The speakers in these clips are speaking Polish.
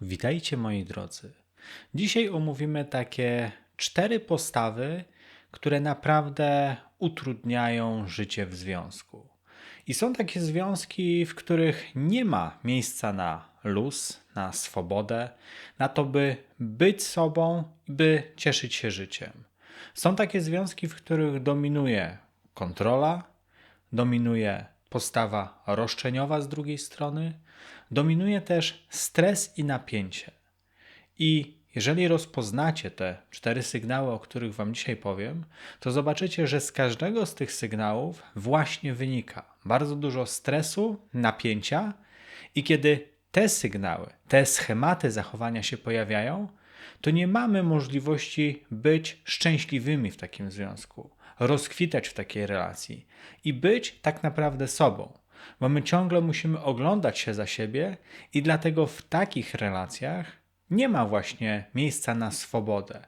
Witajcie moi drodzy. Dzisiaj omówimy takie cztery postawy, które naprawdę utrudniają życie w związku. I są takie związki, w których nie ma miejsca na luz, na swobodę, na to, by być sobą, by cieszyć się życiem. Są takie związki, w których dominuje kontrola, dominuje postawa roszczeniowa z drugiej strony, dominuje też stres i napięcie. I jeżeli rozpoznacie te cztery sygnały, o których Wam dzisiaj powiem, to zobaczycie, że z każdego z tych sygnałów właśnie wynika bardzo dużo stresu, napięcia, i kiedy te sygnały, te schematy zachowania się pojawiają, to nie mamy możliwości być szczęśliwymi w takim związku, rozkwitać w takiej relacji i być tak naprawdę sobą bo my ciągle musimy oglądać się za siebie i dlatego w takich relacjach nie ma właśnie miejsca na swobodę.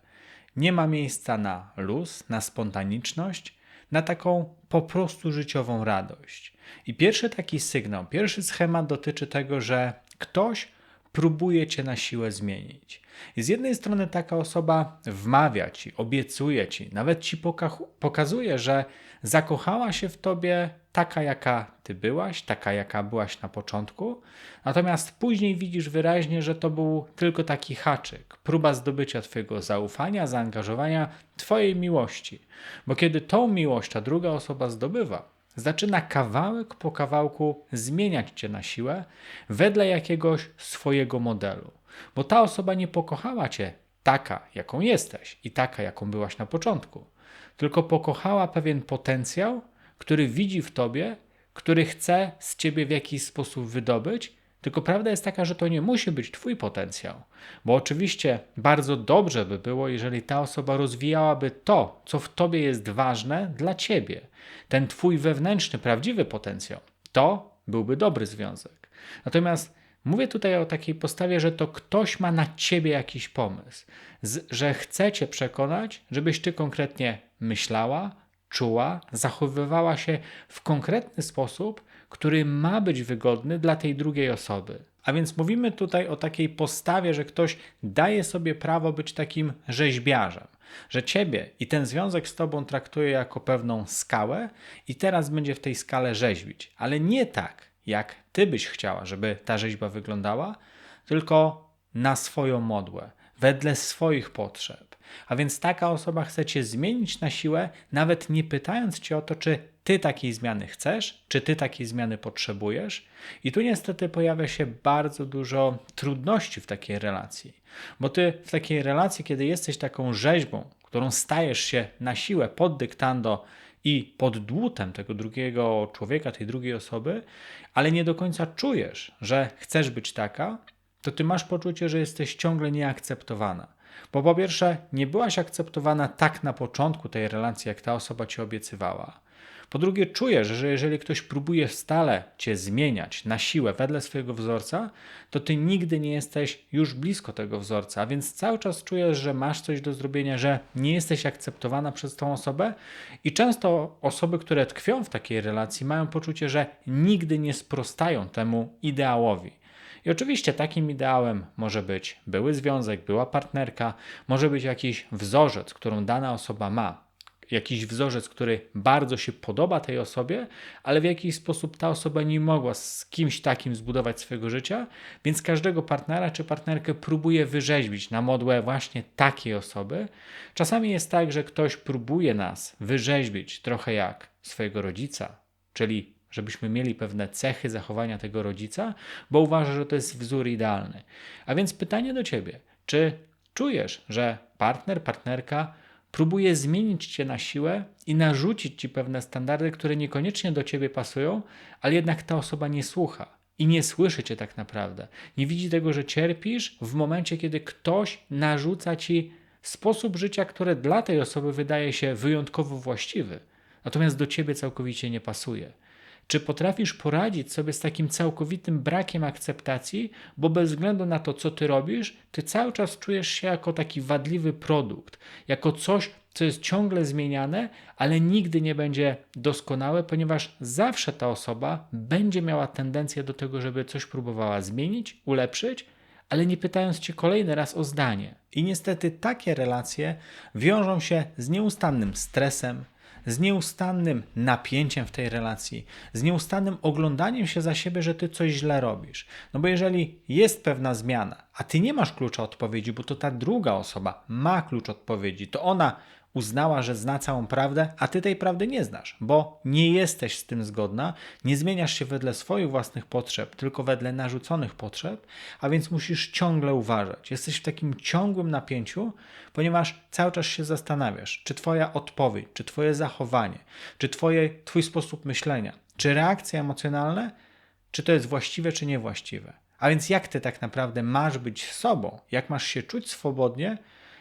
Nie ma miejsca na luz, na spontaniczność, na taką po prostu życiową radość. I pierwszy taki sygnał, pierwszy schemat dotyczy tego, że ktoś próbuje cię na siłę zmienić. I z jednej strony taka osoba wmawia ci, obiecuje ci, nawet ci pokazuje, że zakochała się w tobie taka, jaka ty byłaś, taka, jaka byłaś na początku, natomiast później widzisz wyraźnie, że to był tylko taki haczyk, próba zdobycia twojego zaufania, zaangażowania, twojej miłości. Bo kiedy tą miłość ta druga osoba zdobywa, zaczyna kawałek po kawałku zmieniać cię na siłę wedle jakiegoś swojego modelu. Bo ta osoba nie pokochała cię taka, jaką jesteś i taka, jaką byłaś na początku, tylko pokochała pewien potencjał, który widzi w tobie, który chce z ciebie w jakiś sposób wydobyć. Tylko prawda jest taka, że to nie musi być Twój potencjał, bo oczywiście bardzo dobrze by było, jeżeli ta osoba rozwijałaby to, co w Tobie jest ważne dla Ciebie, ten Twój wewnętrzny, prawdziwy potencjał. To byłby dobry związek. Natomiast mówię tutaj o takiej postawie, że to ktoś ma na Ciebie jakiś pomysł, że chce Cię przekonać, żebyś Ty konkretnie myślała, czuła, zachowywała się w konkretny sposób, który ma być wygodny dla tej drugiej osoby. A więc mówimy tutaj o takiej postawie, że ktoś daje sobie prawo być takim rzeźbiarzem, że ciebie i ten związek z tobą traktuje jako pewną skałę i teraz będzie w tej skale rzeźbić, ale nie tak, jak ty byś chciała, żeby ta rzeźba wyglądała, tylko na swoją modłę, wedle swoich potrzeb. A więc taka osoba chce cię zmienić na siłę, nawet nie pytając cię o to, czy ty takiej zmiany chcesz, czy ty takiej zmiany potrzebujesz. I tu niestety pojawia się bardzo dużo trudności w takiej relacji. Bo ty w takiej relacji, kiedy jesteś taką rzeźbą, którą stajesz się na siłę pod dyktando i pod dłutem tego drugiego człowieka, tej drugiej osoby, ale nie do końca czujesz, że chcesz być taka, to ty masz poczucie, że jesteś ciągle nieakceptowana. Bo po pierwsze, nie byłaś akceptowana tak na początku tej relacji, jak ta osoba ci obiecywała. Po drugie, czujesz, że jeżeli ktoś próbuje stale cię zmieniać na siłę wedle swojego wzorca, to ty nigdy nie jesteś już blisko tego wzorca, a więc cały czas czujesz, że masz coś do zrobienia, że nie jesteś akceptowana przez tą osobę i często osoby, które tkwią w takiej relacji, mają poczucie, że nigdy nie sprostają temu ideałowi. I oczywiście takim ideałem może być były związek, była partnerka, może być jakiś wzorzec, którą dana osoba ma, jakiś wzorzec, który bardzo się podoba tej osobie, ale w jakiś sposób ta osoba nie mogła z kimś takim zbudować swojego życia, więc każdego partnera czy partnerkę próbuje wyrzeźbić na modłę właśnie takiej osoby. Czasami jest tak, że ktoś próbuje nas wyrzeźbić trochę jak swojego rodzica, czyli żebyśmy mieli pewne cechy zachowania tego rodzica, bo uważa, że to jest wzór idealny. A więc pytanie do ciebie: czy czujesz, że partner, partnerka próbuje zmienić cię na siłę i narzucić ci pewne standardy, które niekoniecznie do ciebie pasują, ale jednak ta osoba nie słucha i nie słyszy cię tak naprawdę. Nie widzi tego, że cierpisz w momencie, kiedy ktoś narzuca ci sposób życia, który dla tej osoby wydaje się wyjątkowo właściwy, natomiast do ciebie całkowicie nie pasuje. Czy potrafisz poradzić sobie z takim całkowitym brakiem akceptacji, bo bez względu na to, co ty robisz, ty cały czas czujesz się jako taki wadliwy produkt, jako coś, co jest ciągle zmieniane, ale nigdy nie będzie doskonałe, ponieważ zawsze ta osoba będzie miała tendencję do tego, żeby coś próbowała zmienić, ulepszyć, ale nie pytając cię kolejny raz o zdanie. I niestety takie relacje wiążą się z nieustannym stresem, z nieustannym napięciem w tej relacji, z nieustannym oglądaniem się za siebie, że ty coś źle robisz. No bo jeżeli jest pewna zmiana, a ty nie masz klucza odpowiedzi, bo to ta druga osoba ma klucz odpowiedzi, to ona uznała, że zna całą prawdę, a ty tej prawdy nie znasz, bo nie jesteś z tym zgodna, nie zmieniasz się wedle swoich własnych potrzeb, tylko wedle narzuconych potrzeb, a więc musisz ciągle uważać. Jesteś w takim ciągłym napięciu, ponieważ cały czas się zastanawiasz, czy twoja odpowiedź, czy twoje zachowanie, czy twoje, twój sposób myślenia, czy reakcje emocjonalne, czy to jest właściwe, czy niewłaściwe. A więc jak ty tak naprawdę masz być sobą, jak masz się czuć swobodnie,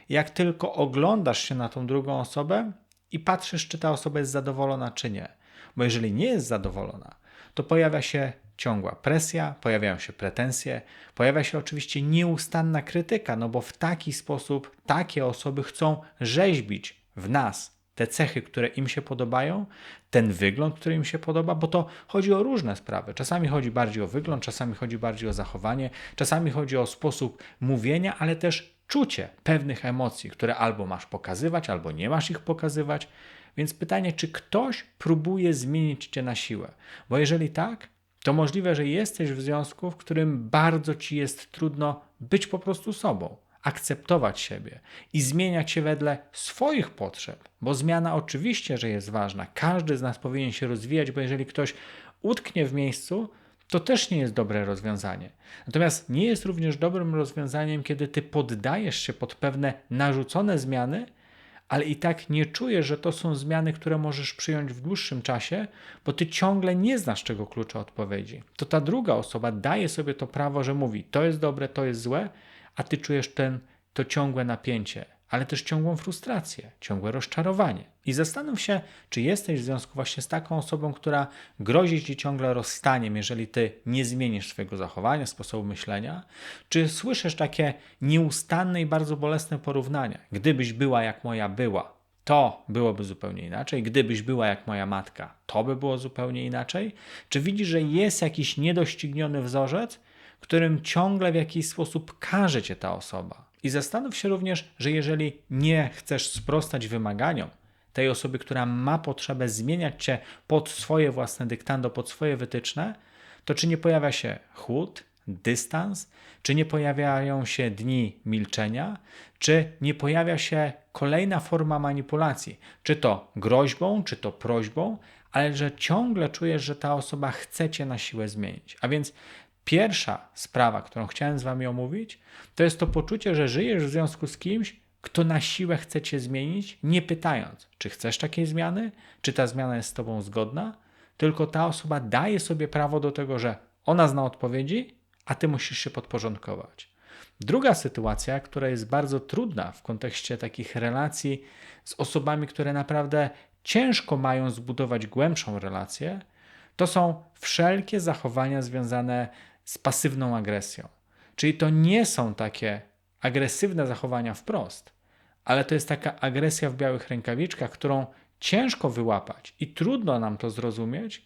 jak tylko oglądasz się na tą drugą osobę i patrzysz, czy ta osoba jest zadowolona, czy nie. Bo jeżeli nie jest zadowolona, to pojawia się ciągła presja, pojawiają się pretensje, pojawia się oczywiście nieustanna krytyka, no bo w taki sposób takie osoby chcą rzeźbić w nas te cechy, które im się podobają, ten wygląd, który im się podoba, bo to chodzi o różne sprawy. Czasami chodzi bardziej o wygląd, czasami chodzi bardziej o zachowanie, czasami chodzi o sposób mówienia, ale też czucie pewnych emocji, które albo masz pokazywać, albo nie masz ich pokazywać. Więc pytanie, czy ktoś próbuje zmienić cię na siłę? Bo jeżeli tak, to możliwe, że jesteś w związku, w którym bardzo ci jest trudno być po prostu sobą, akceptować siebie i zmieniać się wedle swoich potrzeb, bo zmiana oczywiście, że jest ważna. Każdy z nas powinien się rozwijać, bo jeżeli ktoś utknie w miejscu, to też nie jest dobre rozwiązanie. Natomiast nie jest również dobrym rozwiązaniem, kiedy ty poddajesz się pod pewne narzucone zmiany, ale i tak nie czujesz, że to są zmiany, które możesz przyjąć w dłuższym czasie, bo ty ciągle nie znasz czego klucza odpowiedzi. To ta druga osoba daje sobie to prawo, że mówi: to jest dobre, to jest złe, a ty czujesz ten, to ciągłe napięcie ale też ciągłą frustrację, ciągłe rozczarowanie. I zastanów się, czy jesteś w związku właśnie z taką osobą, która grozi ci ciągle rozstaniem, jeżeli ty nie zmienisz swojego zachowania, sposobu myślenia, czy słyszysz takie nieustanne i bardzo bolesne porównania. Gdybyś była jak moja była, to byłoby zupełnie inaczej. Gdybyś była jak moja matka, to by było zupełnie inaczej. Czy widzisz, że jest jakiś niedościgniony wzorzec, którym ciągle w jakiś sposób każe cię ta osoba? I zastanów się również, że jeżeli nie chcesz sprostać wymaganiom tej osoby, która ma potrzebę zmieniać cię pod swoje własne dyktando, pod swoje wytyczne, to czy nie pojawia się chłód, dystans, czy nie pojawiają się dni milczenia, czy nie pojawia się kolejna forma manipulacji, czy to groźbą, czy to prośbą, ale że ciągle czujesz, że ta osoba chce cię na siłę zmienić. A więc Pierwsza sprawa, którą chciałem z Wami omówić, to jest to poczucie, że żyjesz w związku z kimś, kto na siłę chce Cię zmienić, nie pytając, czy chcesz takiej zmiany, czy ta zmiana jest z Tobą zgodna, tylko ta osoba daje sobie prawo do tego, że ona zna odpowiedzi, a Ty musisz się podporządkować. Druga sytuacja, która jest bardzo trudna w kontekście takich relacji z osobami, które naprawdę ciężko mają zbudować głębszą relację, to są wszelkie zachowania związane z pasywną agresją. Czyli to nie są takie agresywne zachowania wprost, ale to jest taka agresja w białych rękawiczkach, którą ciężko wyłapać i trudno nam to zrozumieć,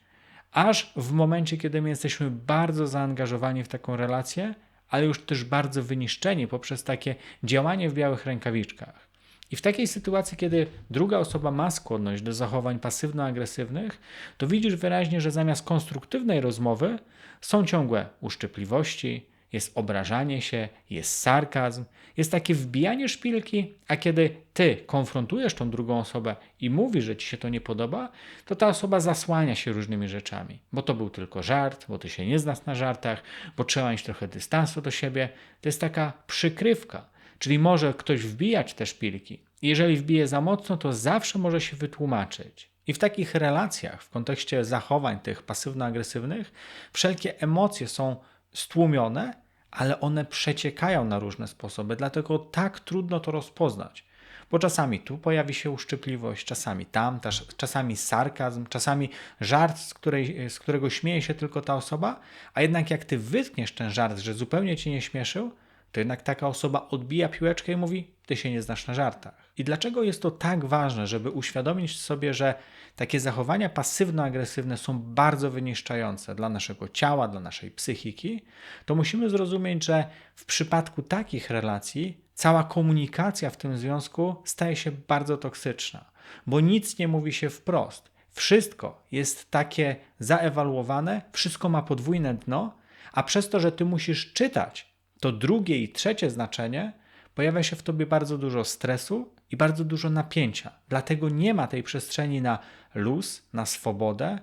aż w momencie, kiedy my jesteśmy bardzo zaangażowani w taką relację, ale już też bardzo wyniszczeni poprzez takie działanie w białych rękawiczkach. I w takiej sytuacji, kiedy druga osoba ma skłonność do zachowań pasywno-agresywnych, to widzisz wyraźnie, że zamiast konstruktywnej rozmowy są ciągłe uszczypliwości, jest obrażanie się, jest sarkazm, jest takie wbijanie szpilki, a kiedy ty konfrontujesz tą drugą osobę i mówisz, że ci się to nie podoba, to ta osoba zasłania się różnymi rzeczami, bo to był tylko żart, bo ty się nie znasz na żartach, bo trzeba mieć trochę dystansu do siebie. To jest taka przykrywka. Czyli może ktoś wbijać te szpilki. Jeżeli wbije za mocno, to zawsze może się wytłumaczyć. I w takich relacjach, w kontekście zachowań tych pasywno-agresywnych, wszelkie emocje są stłumione, ale one przeciekają na różne sposoby, dlatego tak trudno to rozpoznać. Bo czasami tu pojawi się uszczypliwość, czasami tam, czasami sarkazm, czasami żart, z, której, z którego śmieje się tylko ta osoba, a jednak jak ty wytkniesz ten żart, że zupełnie cię nie śmieszył, to jednak taka osoba odbija piłeczkę i mówi: Ty się nie znasz na żartach. I dlaczego jest to tak ważne, żeby uświadomić sobie, że takie zachowania pasywno-agresywne są bardzo wyniszczające dla naszego ciała, dla naszej psychiki, to musimy zrozumieć, że w przypadku takich relacji cała komunikacja w tym związku staje się bardzo toksyczna, bo nic nie mówi się wprost. Wszystko jest takie zaewaluowane, wszystko ma podwójne dno, a przez to, że ty musisz czytać to drugie i trzecie znaczenie, pojawia się w tobie bardzo dużo stresu i bardzo dużo napięcia. Dlatego nie ma tej przestrzeni na luz, na swobodę,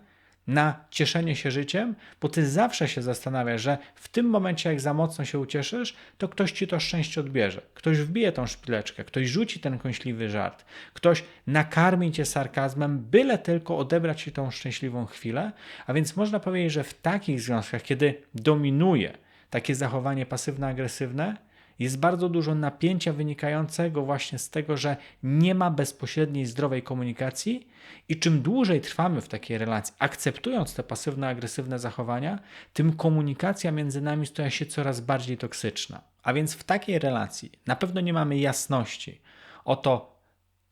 na cieszenie się życiem, bo ty zawsze się zastanawiasz, że w tym momencie, jak za mocno się ucieszysz, to ktoś ci to szczęście odbierze. Ktoś wbije tą szpileczkę, ktoś rzuci ten kąśliwy żart, ktoś nakarmi cię sarkazmem, byle tylko odebrać ci tą szczęśliwą chwilę. A więc można powiedzieć, że w takich związkach, kiedy dominuje takie zachowanie pasywno-agresywne, jest bardzo dużo napięcia wynikającego właśnie z tego, że nie ma bezpośredniej zdrowej komunikacji i czym dłużej trwamy w takiej relacji, akceptując te pasywno-agresywne zachowania, tym komunikacja między nami staje się coraz bardziej toksyczna. A więc w takiej relacji na pewno nie mamy jasności o to,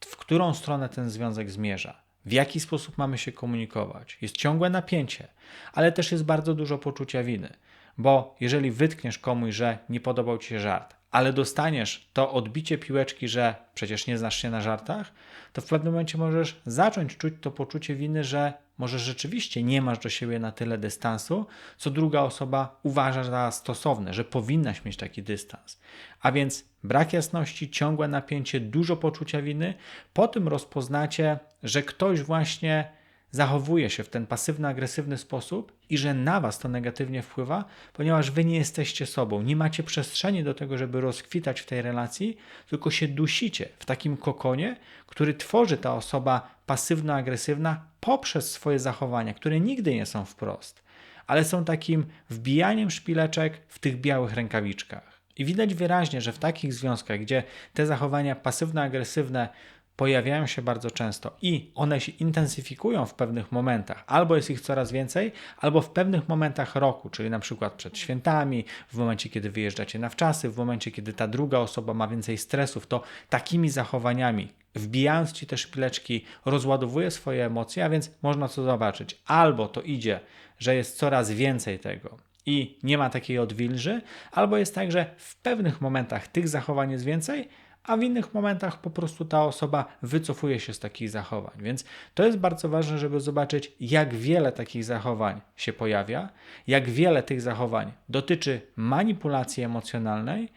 w którą stronę ten związek zmierza w jaki sposób mamy się komunikować. Jest ciągłe napięcie, ale też jest bardzo dużo poczucia winy, bo jeżeli wytkniesz komuś, że nie podobał ci się żart, ale dostaniesz to odbicie piłeczki, że przecież nie znasz się na żartach, to w pewnym momencie możesz zacząć czuć to poczucie winy, że może rzeczywiście nie masz do siebie na tyle dystansu, co druga osoba uważa za stosowne, że powinnaś mieć taki dystans. A więc brak jasności, ciągłe napięcie, dużo poczucia winy, po tym rozpoznacie, że ktoś właśnie zachowuje się w ten pasywno-agresywny sposób i że na was to negatywnie wpływa, ponieważ wy nie jesteście sobą, nie macie przestrzeni do tego, żeby rozkwitać w tej relacji, tylko się dusicie w takim kokonie, który tworzy ta osoba pasywno-agresywna poprzez swoje zachowania, które nigdy nie są wprost, ale są takim wbijaniem szpileczek w tych białych rękawiczkach. I widać wyraźnie, że w takich związkach, gdzie te zachowania pasywno-agresywne pojawiają się bardzo często i one się intensyfikują w pewnych momentach, albo jest ich coraz więcej, albo w pewnych momentach roku, czyli na przykład przed świętami, w momencie, kiedy wyjeżdżacie na wczasy, w momencie, kiedy ta druga osoba ma więcej stresów, to takimi zachowaniami, wbijając ci te szpileczki, rozładowuje swoje emocje, a więc można to zobaczyć. Albo to idzie, że jest coraz więcej tego, i nie ma takiej odwilży, albo jest tak, że w pewnych momentach tych zachowań jest więcej, a w innych momentach po prostu ta osoba wycofuje się z takich zachowań. Więc to jest bardzo ważne, żeby zobaczyć, jak wiele takich zachowań się pojawia, jak wiele tych zachowań dotyczy manipulacji emocjonalnej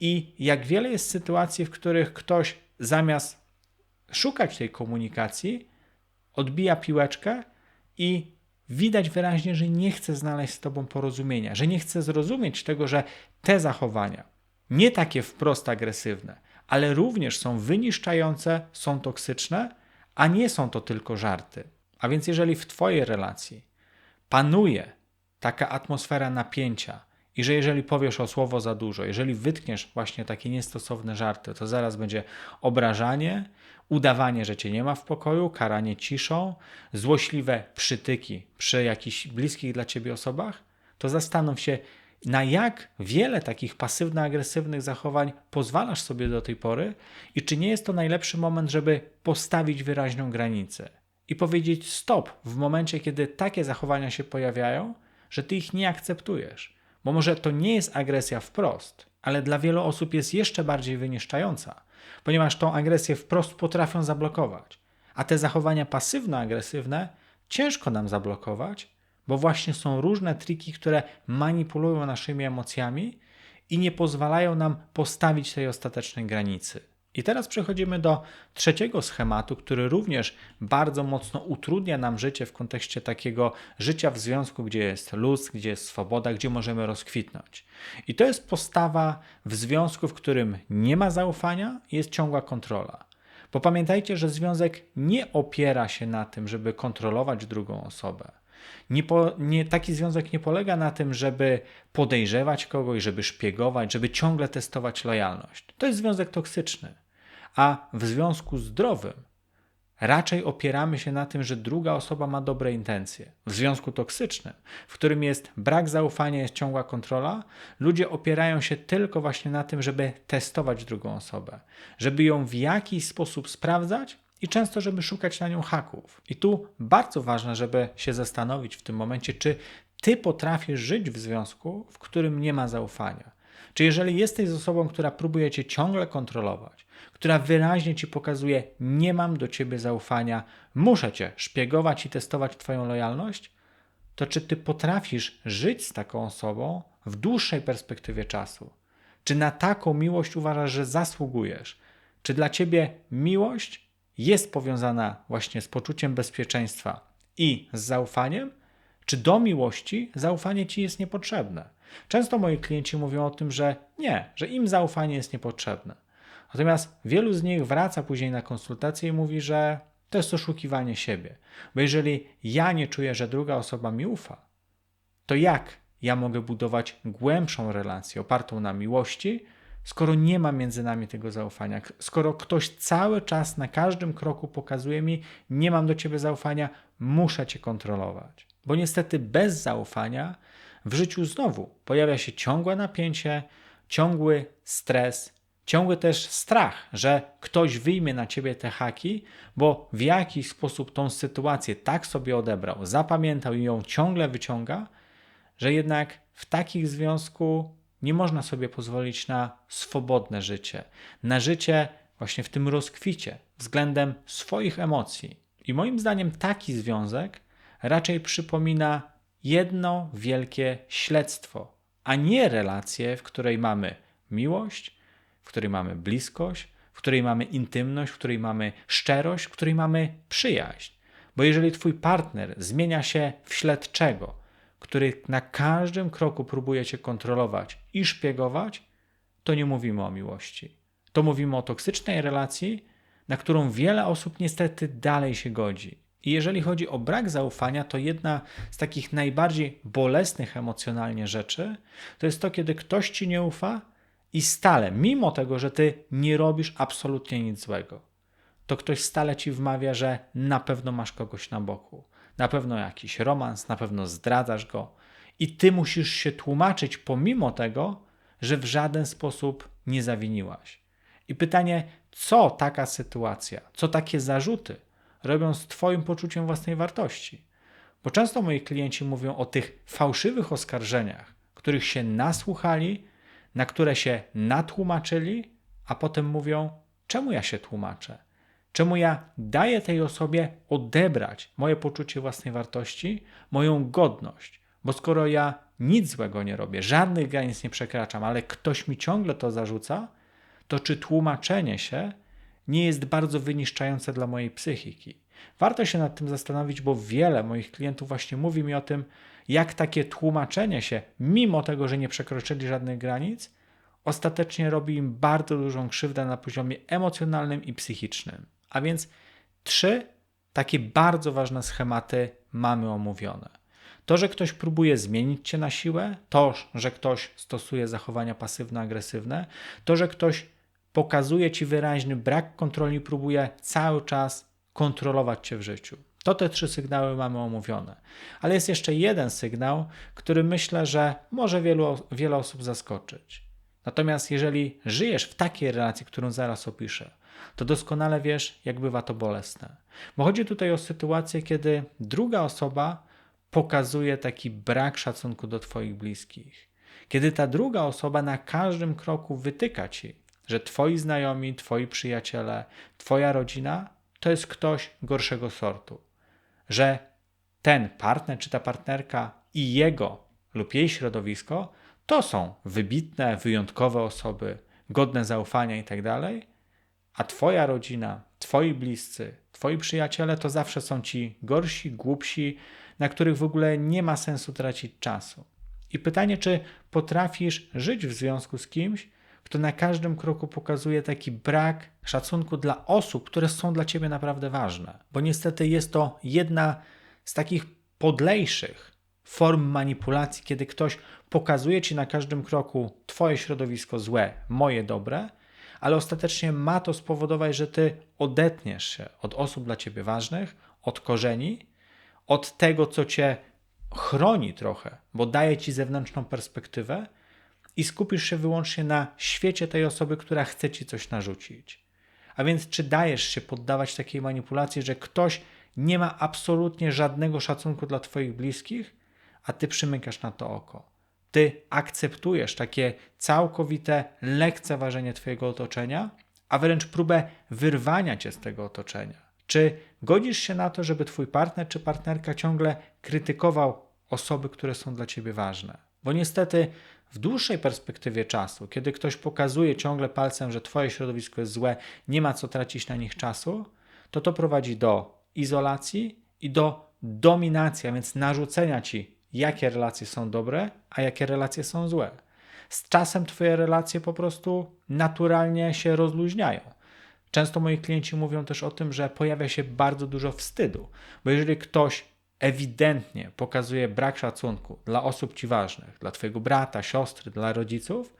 i jak wiele jest sytuacji, w których ktoś zamiast szukać tej komunikacji, odbija piłeczkę i widać wyraźnie, że nie chce znaleźć z tobą porozumienia, że nie chce zrozumieć tego, że te zachowania, nie takie wprost agresywne, ale również są wyniszczające, są toksyczne, a nie są to tylko żarty. A więc jeżeli w Twojej relacji panuje taka atmosfera napięcia i że jeżeli powiesz o słowo za dużo, jeżeli wytkniesz właśnie takie niestosowne żarty, to zaraz będzie obrażanie, udawanie, że cię nie ma w pokoju, karanie ciszą, złośliwe przytyki przy jakichś bliskich dla ciebie osobach, to zastanów się, na jak wiele takich pasywno-agresywnych zachowań pozwalasz sobie do tej pory i czy nie jest to najlepszy moment, żeby postawić wyraźną granicę i powiedzieć stop w momencie, kiedy takie zachowania się pojawiają, że ty ich nie akceptujesz. Bo może to nie jest agresja wprost, ale dla wielu osób jest jeszcze bardziej wyniszczająca, ponieważ tą agresję wprost potrafią zablokować. A te zachowania pasywno-agresywne ciężko nam zablokować, bo właśnie są różne triki, które manipulują naszymi emocjami i nie pozwalają nam postawić tej ostatecznej granicy. I teraz przechodzimy do trzeciego schematu, który również bardzo mocno utrudnia nam życie w kontekście takiego życia w związku, gdzie jest luz, gdzie jest swoboda, gdzie możemy rozkwitnąć. I to jest postawa w związku, w którym nie ma zaufania jest ciągła kontrola. Bo pamiętajcie, że związek nie opiera się na tym, żeby kontrolować drugą osobę. Nie po, nie, taki związek nie polega na tym, żeby podejrzewać kogoś, żeby szpiegować, żeby ciągle testować lojalność. To jest związek toksyczny. A w związku zdrowym raczej opieramy się na tym, że druga osoba ma dobre intencje. W związku toksycznym, w którym jest brak zaufania, jest ciągła kontrola, ludzie opierają się tylko właśnie na tym, żeby testować drugą osobę, żeby ją w jakiś sposób sprawdzać i często, żeby szukać na nią haków. I tu bardzo ważne, żeby się zastanowić w tym momencie, czy ty potrafisz żyć w związku, w którym nie ma zaufania. Czy jeżeli jesteś z osobą, która próbuje cię ciągle kontrolować, która wyraźnie ci pokazuje: Nie mam do ciebie zaufania, muszę cię szpiegować i testować Twoją lojalność, to czy ty potrafisz żyć z taką osobą w dłuższej perspektywie czasu? Czy na taką miłość uważasz, że zasługujesz? Czy dla ciebie miłość jest powiązana właśnie z poczuciem bezpieczeństwa i z zaufaniem? Czy do miłości zaufanie ci jest niepotrzebne? Często moi klienci mówią o tym, że nie, że im zaufanie jest niepotrzebne. Natomiast wielu z nich wraca później na konsultację i mówi, że to jest oszukiwanie siebie. Bo jeżeli ja nie czuję, że druga osoba mi ufa, to jak ja mogę budować głębszą relację opartą na miłości, skoro nie ma między nami tego zaufania, skoro ktoś cały czas na każdym kroku pokazuje mi, nie mam do ciebie zaufania, muszę cię kontrolować. Bo niestety bez zaufania w życiu znowu pojawia się ciągłe napięcie, ciągły stres, ciągły też strach, że ktoś wyjmie na ciebie te haki, bo w jakiś sposób tą sytuację tak sobie odebrał, zapamiętał i ją ciągle wyciąga, że jednak w takich związku nie można sobie pozwolić na swobodne życie, na życie właśnie w tym rozkwicie względem swoich emocji. I moim zdaniem taki związek raczej przypomina jedno wielkie śledztwo, a nie relację, w której mamy miłość, której mamy bliskość, w której mamy intymność, w której mamy szczerość, w której mamy przyjaźń. Bo jeżeli twój partner zmienia się w śledczego, który na każdym kroku próbuje cię kontrolować i szpiegować, to nie mówimy o miłości. To mówimy o toksycznej relacji, na którą wiele osób niestety dalej się godzi. I jeżeli chodzi o brak zaufania, to jedna z takich najbardziej bolesnych emocjonalnie rzeczy to jest to, kiedy ktoś ci nie ufa i stale, mimo tego, że ty nie robisz absolutnie nic złego, to ktoś stale ci wmawia, że na pewno masz kogoś na boku, na pewno jakiś romans, na pewno zdradzasz go i ty musisz się tłumaczyć pomimo tego, że w żaden sposób nie zawiniłaś. I pytanie, co taka sytuacja, co takie zarzuty robią z Twoim poczuciem własnej wartości? Bo często moi klienci mówią o tych fałszywych oskarżeniach, których się nasłuchali, na które się natłumaczyli, a potem mówią: Czemu ja się tłumaczę? Czemu ja daję tej osobie odebrać moje poczucie własnej wartości, moją godność? Bo skoro ja nic złego nie robię, żadnych granic nie przekraczam, ale ktoś mi ciągle to zarzuca, to czy tłumaczenie się nie jest bardzo wyniszczające dla mojej psychiki? Warto się nad tym zastanowić, bo wiele moich klientów właśnie mówi mi o tym, jak takie tłumaczenie się, mimo tego, że nie przekroczyli żadnych granic, ostatecznie robi im bardzo dużą krzywdę na poziomie emocjonalnym i psychicznym. A więc trzy takie bardzo ważne schematy mamy omówione. To, że ktoś próbuje zmienić cię na siłę, to, że ktoś stosuje zachowania pasywno-agresywne, to, że ktoś pokazuje ci wyraźny brak kontroli próbuje cały czas kontrolować cię w życiu. To te trzy sygnały mamy omówione. Ale jest jeszcze jeden sygnał, który myślę, że może wielu, wiele osób zaskoczyć. Natomiast jeżeli żyjesz w takiej relacji, którą zaraz opiszę, to doskonale wiesz, jak bywa to bolesne. Bo chodzi tutaj o sytuację, kiedy druga osoba pokazuje taki brak szacunku do Twoich bliskich. Kiedy ta druga osoba na każdym kroku wytyka Ci, że Twoi znajomi, Twoi przyjaciele, Twoja rodzina to jest ktoś gorszego sortu że ten partner czy ta partnerka i jego lub jej środowisko to są wybitne, wyjątkowe osoby, godne zaufania itd., tak a Twoja rodzina, Twoi bliscy, Twoi przyjaciele to zawsze są ci gorsi, głupsi, na których w ogóle nie ma sensu tracić czasu. I pytanie, czy potrafisz żyć w związku z kimś, kto na każdym kroku pokazuje taki brak szacunku dla osób, które są dla ciebie naprawdę ważne. Bo niestety jest to jedna z takich podlejszych form manipulacji, kiedy ktoś pokazuje ci na każdym kroku twoje środowisko złe, moje dobre, ale ostatecznie ma to spowodować, że ty odetniesz się od osób dla ciebie ważnych, od korzeni, od tego, co cię chroni trochę, bo daje ci zewnętrzną perspektywę i skupisz się wyłącznie na świecie tej osoby, która chce ci coś narzucić. A więc, czy dajesz się poddawać takiej manipulacji, że ktoś nie ma absolutnie żadnego szacunku dla Twoich bliskich, a Ty przymykasz na to oko? Ty akceptujesz takie całkowite lekceważenie Twojego otoczenia, a wręcz próbę wyrwania Cię z tego otoczenia. Czy godzisz się na to, żeby Twój partner czy partnerka ciągle krytykował osoby, które są dla Ciebie ważne? Bo niestety w dłuższej perspektywie czasu, kiedy ktoś pokazuje ciągle palcem, że Twoje środowisko jest złe, nie ma co tracić na nich czasu, to to prowadzi do izolacji i do dominacji, a więc narzucenia Ci, jakie relacje są dobre, a jakie relacje są złe. Z czasem Twoje relacje po prostu naturalnie się rozluźniają. Często moi klienci mówią też o tym, że pojawia się bardzo dużo wstydu, bo jeżeli ktoś ewidentnie pokazuje brak szacunku dla osób ci ważnych, dla twojego brata, siostry, dla rodziców,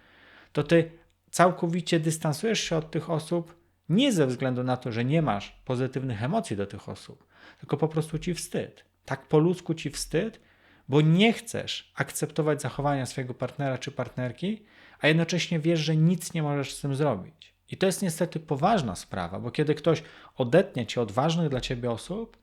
to ty całkowicie dystansujesz się od tych osób nie ze względu na to, że nie masz pozytywnych emocji do tych osób, tylko po prostu ci wstyd. Tak po ludzku ci wstyd, bo nie chcesz akceptować zachowania swojego partnera czy partnerki, a jednocześnie wiesz, że nic nie możesz z tym zrobić. I to jest niestety poważna sprawa, bo kiedy ktoś odetnie cię od ważnych dla ciebie osób,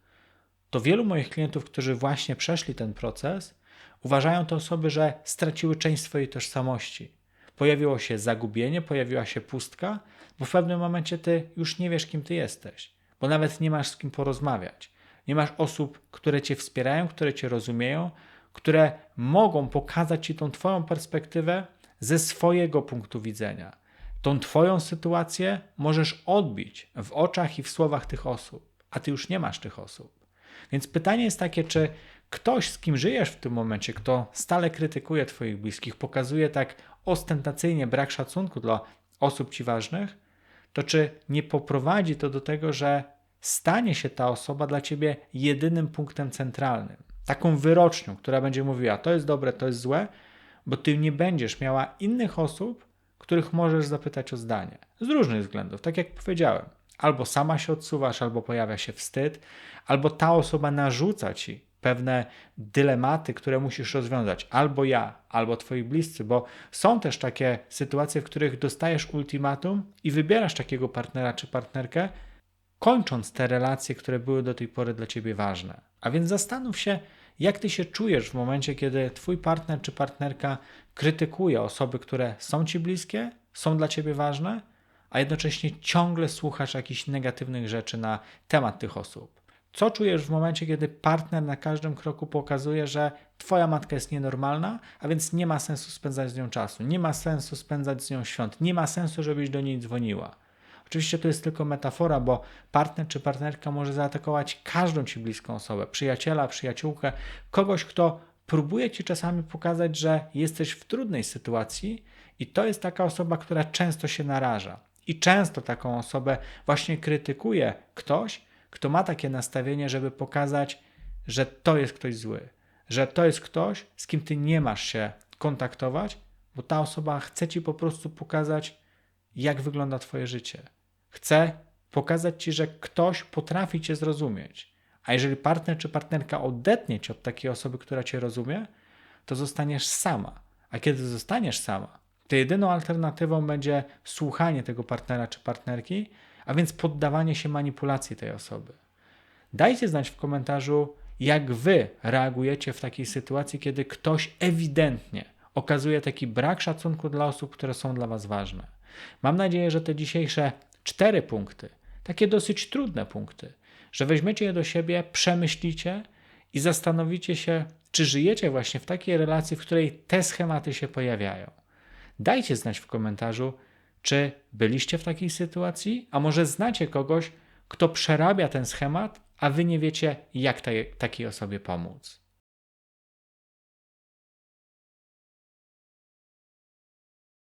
to wielu moich klientów, którzy właśnie przeszli ten proces, uważają te osoby, że straciły część swojej tożsamości. Pojawiło się zagubienie, pojawiła się pustka, bo w pewnym momencie ty już nie wiesz, kim ty jesteś, bo nawet nie masz z kim porozmawiać. Nie masz osób, które cię wspierają, które cię rozumieją, które mogą pokazać ci tą twoją perspektywę ze swojego punktu widzenia. Tą twoją sytuację możesz odbić w oczach i w słowach tych osób, a ty już nie masz tych osób. Więc pytanie jest takie, czy ktoś, z kim żyjesz w tym momencie, kto stale krytykuje Twoich bliskich, pokazuje tak ostentacyjnie brak szacunku dla osób Ci ważnych, to czy nie poprowadzi to do tego, że stanie się ta osoba dla Ciebie jedynym punktem centralnym, taką wyrocznią, która będzie mówiła, to jest dobre, to jest złe, bo Ty nie będziesz miała innych osób, których możesz zapytać o zdanie. Z różnych względów, tak jak powiedziałem albo sama się odsuwasz, albo pojawia się wstyd, albo ta osoba narzuca ci pewne dylematy, które musisz rozwiązać, albo ja, albo twoi bliscy, bo są też takie sytuacje, w których dostajesz ultimatum i wybierasz takiego partnera czy partnerkę, kończąc te relacje, które były do tej pory dla ciebie ważne. A więc zastanów się, jak ty się czujesz w momencie, kiedy twój partner czy partnerka krytykuje osoby, które są ci bliskie, są dla ciebie ważne a jednocześnie ciągle słuchasz jakichś negatywnych rzeczy na temat tych osób. Co czujesz w momencie, kiedy partner na każdym kroku pokazuje, że twoja matka jest nienormalna, a więc nie ma sensu spędzać z nią czasu, nie ma sensu spędzać z nią świąt, nie ma sensu, żebyś do niej dzwoniła. Oczywiście to jest tylko metafora, bo partner czy partnerka może zaatakować każdą ci bliską osobę, przyjaciela, przyjaciółkę, kogoś, kto próbuje ci czasami pokazać, że jesteś w trudnej sytuacji i to jest taka osoba, która często się naraża. I często taką osobę właśnie krytykuje ktoś, kto ma takie nastawienie, żeby pokazać, że to jest ktoś zły, że to jest ktoś, z kim ty nie masz się kontaktować, bo ta osoba chce ci po prostu pokazać, jak wygląda twoje życie. Chce pokazać ci, że ktoś potrafi cię zrozumieć. A jeżeli partner czy partnerka odetnie cię od takiej osoby, która cię rozumie, to zostaniesz sama. A kiedy zostaniesz sama, to jedyną alternatywą będzie słuchanie tego partnera czy partnerki, a więc poddawanie się manipulacji tej osoby. Dajcie znać w komentarzu, jak wy reagujecie w takiej sytuacji, kiedy ktoś ewidentnie okazuje taki brak szacunku dla osób, które są dla was ważne. Mam nadzieję, że te dzisiejsze cztery punkty, takie dosyć trudne punkty, że weźmiecie je do siebie, przemyślicie i zastanowicie się, czy żyjecie właśnie w takiej relacji, w której te schematy się pojawiają. Dajcie znać w komentarzu, czy byliście w takiej sytuacji, a może znacie kogoś, kto przerabia ten schemat, a wy nie wiecie, jak tej, takiej osobie pomóc.